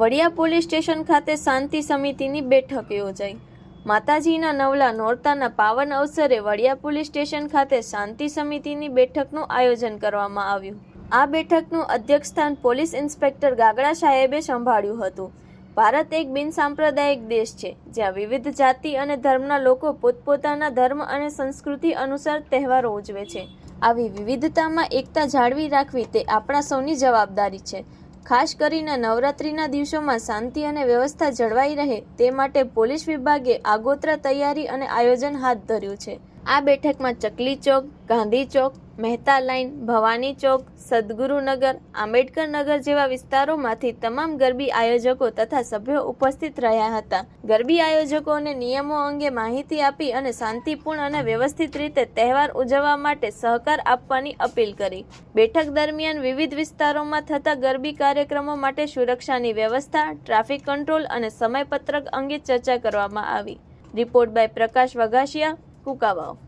Vadia police station ખાતે શાંતિ સમિતિની બેઠક યોજાઈ. માતાજીના નવલા નોરતાના પાવન અવસરે વડિયા પોલીસ સ્ટેશન ખાતે શાંતિ સમિતિની બેઠકનું આયોજન કરવામાં આવ્યું. આ બેઠકનું અધ્યક્ષસ્થાન પોલીસ ઇન્સ્પેક્ટર ગાગડા સાહેબે સંભાળ્યું હતું. ભારત એક બિનસાંપ્રદાયિક દેશ છે, જ્યાં વિવિધ જાતિ અને ધર્મના લોકો પોતપોતાના ધર્મ અને સંસ્કૃતિ અનુસાર તહેવારો ઉજવે છે. આવી વિવિધતામાં એકતા જાળવી રાખવી તે આપણા સૌની જવાબદારી છે. ખાસ કરીને નવરાત્રિના દિવસોમાં શાંતિ અને વ્યવસ્થા જળવાઈ રહે તે માટે પોલીસ વિભાગે આગોતરા તૈયારી અને આયોજન હાથ ધર્યું છે. આ બેઠકમાં ચકલી ચોક, ગાંધી ચોક મહેતા લાઇન ભવાની ચોક, સદગુરુનગર, આંબેડકરનગર જેવા વિસ્તારોમાંથી તમામ ગરબી આયોજકો તથા સભ્યો ઉપસ્થિત રહ્યા હતા. ગરબી આયોજકોને નિયમો અંગે માહિતી આપી અને શાંતિપૂર્ણ અને વ્યવસ્થિત રીતે તહેવાર ઉજવવા માટે સહકાર આપવાની અપીલ કરી. બેઠક દરમિયાન વિવિધ વિસ્તારોમાં થતા ગરબી કાર્યક્રમો માટે સુરક્ષાની વ્યવસ્થા, ટ્રાફિક કંટ્રોલ અને સમયપત્રક અંગે ચર્ચા કરવામાં આવી. Report by Prakash Vaghasiya, Kukavav.